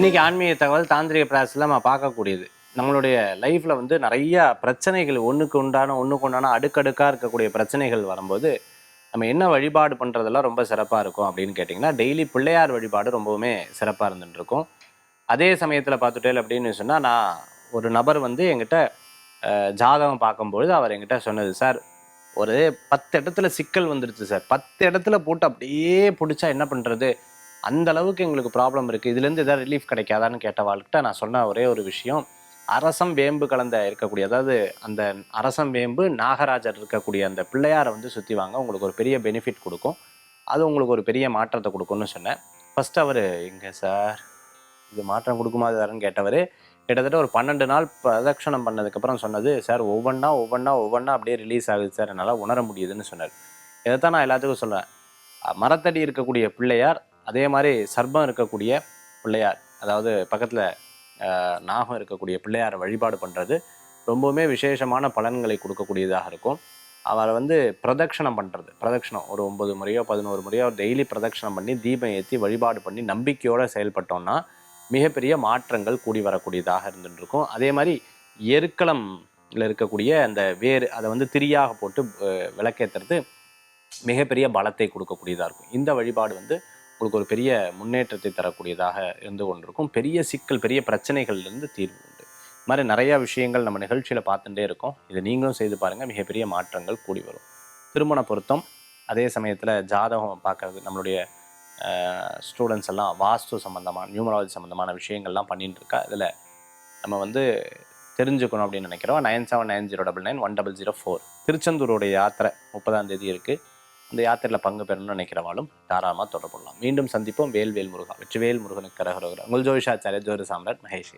இன்னைக்கு ஆன்மீக தகவல் தாந்திரிக பிராசஸில் நம்ம பார்க்கக்கூடியது. நம்மளுடைய லைஃப்பில் வந்து நிறைய பிரச்சனைகள் ஒன்றுக்கு உண்டான ஒன்றுக்கு உண்டான அடுக்கடுக்காக இருக்கக்கூடிய பிரச்சனைகள் வரும்போது நம்ம என்ன வழிபாடு பண்ணுறதெல்லாம் ரொம்ப சிறப்பாக இருக்கும் அப்படின்னு கேட்டிங்கன்னா டெய்லி பிள்ளையார் வழிபாடு ரொம்பவுமே சிறப்பாக இருந்துட்டு இருக்கும் அதே சமயத்தில் பார்த்துட்டேன் அப்படின்னு சொன்னால் நான் ஒரு நபர் வந்து என்கிட்ட ஜாதகம் பார்க்கும்பொழுது அவர் என்கிட்ட சொன்னது சார் ஒரு பத்து இடத்துல சிக்கல் வந்துடுச்சு சார். பத்து இடத்துல போட்டு அப்படியே பிடிச்சா என்ன பண்ணுறது அந்த அளவுக்கு எங்களுக்கு ப்ராப்ளம் இருக்குது இதுலேருந்து எதாவது ரிலீஃப் கிடைக்காதான்னு கேட்ட வாழ்க்கிட்ட நான் சொன்ன ஒரே ஒரு விஷயம் அரசம் வேம்பு கலந்த இருக்கக்கூடிய அதாவது அந்த அரசம் வேம்பு நாகராஜர் இருக்கக்கூடிய அந்த பிள்ளையாரை வந்து சுற்றி வாங்க உங்களுக்கு ஒரு பெரிய பெனிஃபிட் கொடுக்கும். அது உங்களுக்கு ஒரு பெரிய மாற்றத்தை கொடுக்கும்னு சொன்னேன். ஃபர்ஸ்ட் அவர் எங்கே சார் இது மாற்றம் கொடுக்குமா? சார்னு கேட்டவர் கிட்டத்தட்ட ஒரு பன்னெண்டு நாள் பிரதட்சணம் பண்ணதுக்கப்புறம் சொன்னது சார் ஒவ்வொன்றா ஒவ்வொன்றா ஒவ்வொன்றா அப்படியே ரிலீஸ் ஆகுது சார் என்னால் உணர முடியுதுன்னு சொன்னார். இதைத்தான் நான் எல்லாத்துக்கும் சொல்லுவேன் மரத்தடி இருக்கக்கூடிய பிள்ளையார் அதே மாதிரி சர்பம் இருக்கக்கூடிய பிள்ளையார் அதாவது பக்கத்தில் நாகம் இருக்கக்கூடிய பிள்ளையாரை வழிபாடு பண்ணுறது ரொம்பவுமே விசேஷமான பலன்களை கொடுக்கக்கூடியதாக இருக்கும். அவரை வந்து பிரதட்சணம் பண்ணுறது பிரதட்சணம் ஒரு ஒம்பது முறையோ பதினோரு முறையோ டெய்லி பிரதட்சணம் பண்ணி தீபம் ஏற்றி வழிபாடு பண்ணி நம்பிக்கையோடு செயல்பட்டோம்னா மிகப்பெரிய மாற்றங்கள் கூடி வரக்கூடியதாக இருந்துட்டுருக்கும். அதே மாதிரி எருக்களம்ல இருக்கக்கூடிய அந்த வேர் அதை வந்து திரியாக போட்டு விளக்கேற்றுறது விளக்கேத்துறது மிகப்பெரிய பலத்தை கொடுக்கக்கூடியதாக இருக்கும். இந்த வழிபாடு வந்து உங்களுக்கு ஒரு பெரிய முன்னேற்றத்தை தரக்கூடியதாக இருந்து கொண்டிருக்கும். பெரிய சிக்கல் பெரிய பிரச்சனைகள்லேருந்து தீர்வு உண்டு. இது மாதிரி நிறையா விஷயங்கள் நம்ம நிகழ்ச்சியில் பார்த்துட்டே இருக்கோம். இதை நீங்களும் செய்து பாருங்கள் மிகப்பெரிய மாற்றங்கள் கூடி வரும். திருமண பொருத்தம் அதே சமயத்தில் ஜாதகம் பார்க்கறது நம்மளுடைய ஸ்டூடெண்ட்ஸ் எல்லாம் வாஸ்து சம்மந்தமான நியூமராலஜி சம்மந்தமான விஷயங்கள்லாம் பண்ணிட்டு இருக்கா? இதில் நம்ம வந்து தெரிஞ்சுக்கணும் அப்படின்னு நினைக்கிறோம். Nine seven nine zero double nine one double zero four. திருச்செந்தூருடைய யாத்திரை முப்பதாம் தேதி இருக்குது அந்த யாத்திரையில் பங்கு பெறணும்னு நினைக்கிறவாலும் தாராளமாக தொடர்பு கொள்ளலாம். மீண்டும் சந்திப்போம். வேல்வேல் முருகா வெற்றிவேல் முருகனுக்கு கரகரோகரா. உங்கள் ஜோதிஷாச்சாரிய ஜோதி சாம்ராட் மகேஷ்